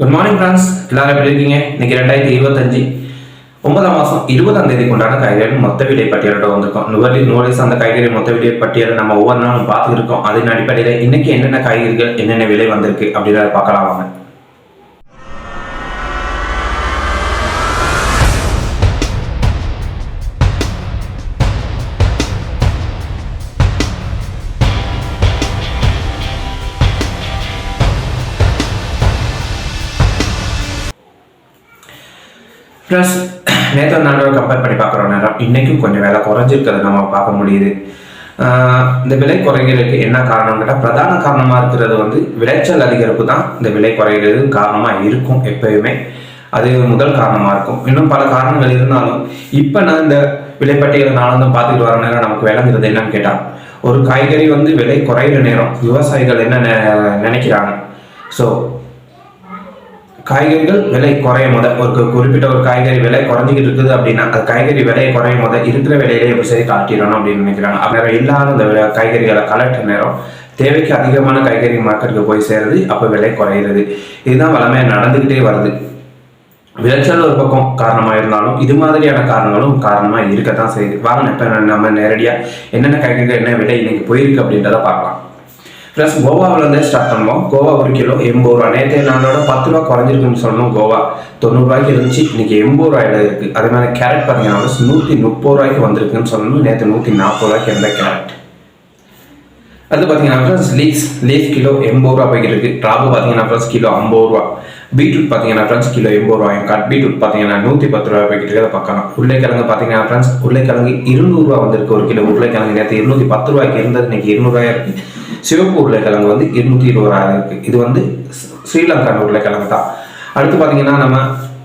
Good morning friends எல்லாரும் எப்படி இருக்கீங்க இன்னைக்கு ரெண்டாயிரத்தி இருபத்தஞ்சு ஒன்பதாம் மாதம் இருபதாம் தேதி கொண்டாட காய்கறி மொத்த விலை பட்டியலோட வந்திருக்கோம் நுவலி நூலேஸ் அந்த காய்கறி மொத்த விலை பட்டியலை நம்ம ஒவ்வொரு நாளும் பார்த்துருக்கோம் அதன் அடிப்படையில் இன்னைக்கு என்னென்ன காய்கறிகள் என்னென்ன விலை வந்திருக்கு அப்படின்றத பார்க்கலாம் வாங்க ப்ளஸ் நேற்று நாளோட கம்பேர் பண்ணி பார்க்குறோம் நேரம். இன்றைக்கும் கொஞ்சம் விலை குறைஞ்சிருக்கிறத நம்ம பார்க்க முடியுது. இந்த விலை குறைகிறதுக்கு என்ன காரணம் கேட்டால் பிரதான காரணமாக இருக்கிறது வந்து விளைச்சல் அதிகரிப்பு தான் இந்த விலை குறைகிறது காரணமாக இருக்கும் எப்பயுமே. அது முதல் காரணமாக இருக்கும். இன்னும் பல காரணங்கள் இருந்தாலும் இப்போ நான் இந்த விலைப்பட்டியலை நானும் பார்த்துட்டு வர நேரம் நமக்கு விளங்குறது என்னன்னு கேட்டால் ஒரு காய்கறி வந்து விலை குறையிற நேரம் விவசாயிகள் என்ன நெ- நினைக்கிறாங்க? ஸோ காய்கறிகள் விலை குறையும் போது ஒரு குறிப்பிட்ட ஒரு காய்கறி விலை குறைஞ்சிக்கிட்டு இருக்குது அப்படின்னா அது காய்கறி விலை குறையும் போது இருக்கிற விலையிலே எப்படி சரி காட்டிடணும் அப்படின்னு நினைக்கிறாங்க. அப்புறம் இல்லாத அந்த காய்கறிகளை கலெக்ட் நேரம் தேவைக்கு அதிகமான காய்கறி மார்க்கெட்டுக்கு போய் சேருது அப்போ விலை குறையிறது. இதுதான் வளமையாக நடந்துக்கிட்டே வருது. விளைச்சல் ஒரு பக்கம் காரணமாக இருந்தாலும் இது மாதிரியான காரணங்களும் காரணமாக இருக்க தான் செய்யுது. வாங்க இப்போ நம்ம நேரடியாக என்னென்ன காய்கறிகள் என்ன விலை இன்னைக்கு போயிருக்கு அப்படின்றத பார்க்கலாம். ப்ளஸ் கோவாவிலேருந்தே ஸ்டார்ட் பண்ணுவோம். கோவா ஒரு கிலோ எண்பது ரூபா. நேற்று நாளோட பத்து ரூபா குறைஞ்சிருக்குன்னு சொல்லணும் கோவா. தொண்ணூறுரூவாய்க்கு இருந்துச்சு. இன்னைக்கு எண்பது ரூபாயில இருக்குது அதே மாதிரி கேரட் பார்த்தீங்கன்னா நூற்றி முப்பது ரூபாய்க்கு வந்திருக்குன்னு சொல்லணும் நேற்று நூற்றி நாற்பது ரூபாய்க்கு இருந்த கேரட் அது பார்த்தீங்கன்னா ஃப்ரெண்ட்ஸ் லீக்ஸ் லீஃப் கிலோ எண்பது ரூபா போய்க்கு இருக்குது ட்ராபு பார்த்தீங்கன்னா ஃப்ரெண்ட்ஸ் கிலோ ஐம்பது ரூபா பீட்ரூட் பார்த்தீங்கன்னா ஃப்ரெண்ட்ஸ் கிலோ எண்பது ரூபாயும் கட் பீட்ரூட் பார்த்தீங்கன்னா நூற்றி பத்து ரூபா போய்கிட்டு இருக்கு பார்க்கலாம் உருளைக்கிழங்கு பார்த்தீங்கன்னா ஃப்ரெண்ட்ஸ் உருளைக்கிழங்கு இருநூறுவா வந்திருக்கு. ஒரு கிலோ உருளைக்கிழங்கு நேற்று இருநூற்றி பத்து ரூபாய்க்கு இருந்தது. இன்னைக்கு இருநூறுவாயா இருக்கு. சிவப்பு உருளைக்கிழங்கு வந்து இருநூற்றி இருபது ரூபாய் இருக்கு. இது வந்து ஸ்ரீலங்கா உருளைக்கிழங்கு தான். அடுத்து பார்த்தீங்கன்னா நம்ம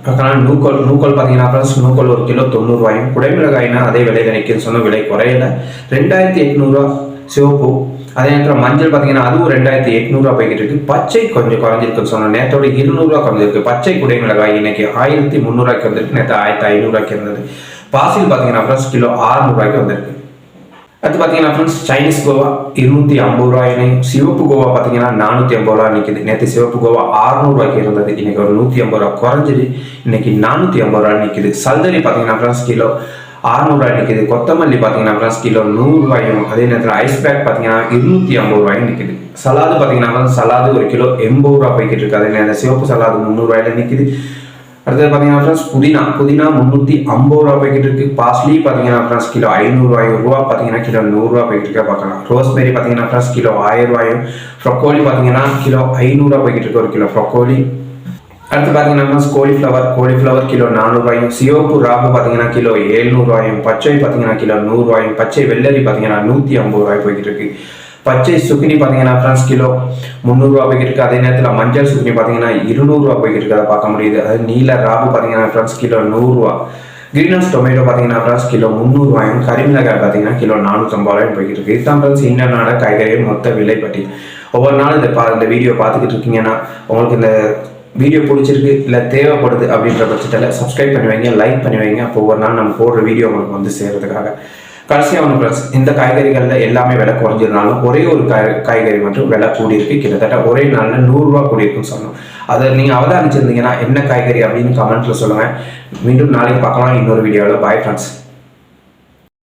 பார்க்கலாம். நூக்கோல் நூக்கோல் பார்த்தீங்கன்னா ஃப்ரெண்ட்ஸ் நூக்கோல் ஒரு கிலோ தொண்ணூறுவாயும் குடைமிளகாய்னா அதே விலையில நிற்குன்னு சொன்ன விலை குறையல. ரெண்டாயிரத்தி எட்நூறுரூவா சிவப்பு அதே நேரத்தில் மஞ்சள் பார்த்தீங்கன்னா அதுவும் ரெண்டாயிரத்தி எட்நூறுரூவா போய்கிட்டு இருக்கு. பச்சை கொஞ்சம் குறைஞ்சிருக்குன்னு சொன்னோம். நேற்றோட இருநூறுவா குறைஞ்சிருக்கு. பச்சை குடை மிளகாய் இன்னைக்கு ஆயிரத்தி முந்நூறுவாய்க்கு வந்திருக்கு. நேற்று ஆயிரத்தி ஐநூறுரூவாய்க்கு இருந்தது. பாசில் பார்த்தீங்கன்னா ஃப்ரெண்ட்ஸ் கிலோ ஆறுநூறுவாய்க்கு வந்திருக்கு. அடுத்து பார்த்தீங்கன்னா ஃப்ரெண்ட்ஸ் சைனீஸ் கோவா இருநூத்தி ஐம்பது ரூபாயினை சிவப்பு கோவா பார்த்தீங்கன்னா நானூற்றி ஐம்பது ரூபா நிற்குது நேற்று சிவப்பு கோவா அறுநூறுவாய்க்கு இருந்தது. இன்னைக்கு ஒரு நூற்றி ஐம்பது ரூபா குறைஞ்சிது. இன்னைக்கு நானூற்றி ஐம்பது ரூபா நிற்குது சல்தரி பார்த்தீங்கன்னா ஃப்ரெண்ட்ஸ் கிலோ அறுநூறுவா நிற்கிது கொத்தமல்லி பார்த்தீங்கன்னா ஃப்ரெண்ட்ஸ் கிலோ நூறுரூவாயும் அதே நேரத்தில் ஐஸ் பேக் பார்த்தீங்கன்னா இருநூற்றி ஐம்பது ரூபாயும் நிற்கிது சலாது பார்த்தீங்கன்னா சலாது ஒரு கிலோ எண்பது ரூபா போய்கிட்டு இருக்கு. அதே நேரம் சிவப்பு சலாது முந்நூறுரூவாயில நிற்கிது அடுத்தது பார்த்தீங்கன்னா ஃப்ரெண்ட்ஸ் புதினா. புதினா முந்நூற்றி ஐம்பது ரூபா போய்கிட்டு இருக்கு. பாஸ்லி பார்த்தீங்கன்னா ஃப்ரெண்ட்ஸ் கிலோ ஐநூறுரூவாயும் ரூபா பார்த்தீங்கன்னா கிலோ நூறுரூவா போய்கிட்டு இருக்கா. பார்க்கலாம். ரோஸ்மெரி பார்த்தீங்கன்னா ஃப்ரெண்ட்ஸ் கிலோ ஆயிரம் ரூபாயும் ப்ரொக்கோலி பார்த்தீங்கன்னா கிலோ ஐநூறுரூவா போய்கிட்டு இருக்கு. ஒரு கிலோ ப்ரொக்கோலி அடுத்து பார்த்தீங்கன்னா கோலிஃப்ளவர் கோலிஃப்ளவர் கிலோ நானூறுரூவாயும் சிவப்பு ராகு பார்த்தீங்கன்னா கிலோ ஏழ்நூறுவாயும் பச்சை பார்த்தீங்கன்னா கிலோ நூறுரூவாயும் பச்சை வெள்ளரி பார்த்தீங்கன்னா நூற்றி ஐம்பது ரூபாய் போய்கிட்டு இருக்கு. பச்சை சுக்கினி பார்த்தீங்கன்னா ஃப்ரெண்ட்ஸ் கிலோ முந்நூறுரூவா போய்கிட்டு இருக்கு. அதே நேரத்தில் மஞ்சள் சுக்கினி பார்த்தீங்கன்னா இருநூறுவா போய்கிட்டு இருக்கு. பார்க்க முடியுது. அது நீல ராகு பார்த்தீங்கன்னா ஃப்ரெண்ட்ஸ் கிலோ நூறுரூவா கிரீன் ஹவுஸ் டொமேட்டோ பார்த்தீங்கன்னா ஃப்ரெண்ட்ஸ் கிலோ முந்நூறுவாயும் கரிமிளகாய் பார்த்தீங்கன்னா கிலோ நானூற்றம்பது ரூபாயும் போய்கிட்டு இருக்கு. இதுதான் ஃப்ரெண்ட்ஸ் இன்னொரு காய்கறிகள் மொத்த விலை ஒவ்வொரு நாளும் இந்த பா இந்த வீடியோ பார்த்துக்கிட்டு இருக்கீங்கன்னா உங்களுக்கு இந்த வீடியோ பிடிச்சிருக்கு இல்லை தேவைப்படுது அப்படின்ற பட்சத்தில் சப்ஸ்கிரைப் பண்ணி வைங்க லைக் பண்ணி வைங்க. அப்போ ஒவ்வொரு நாள் நம்ம போடுற வீடியோ உங்களுக்கு வந்து சேர்கிறதுக்காக கடைசியாக ஒன்று ப்ளஸ் இந்த காய்கறிகளில் எல்லாமே விலை குறைஞ்சிருந்தாலும் ஒரே ஒரு காய் காய்கறி மட்டும் விலை கூடியிருக்கு. கிட்டத்தட்ட ஒரே நாளில் நூறுரூவா கூடியிருக்குன்னு சொன்னோம் அதை நீங்கள் அவதானிச்சிருந்தீங்கன்னா என்ன காய்கறி அப்படின்னு கமெண்ட்டில் சொல்லுங்கள் மீண்டும் நாளைக்கு பார்க்கலாம். இன்னொரு வீடியோவில் பாய் ஃப்ரெண்ட்ஸ்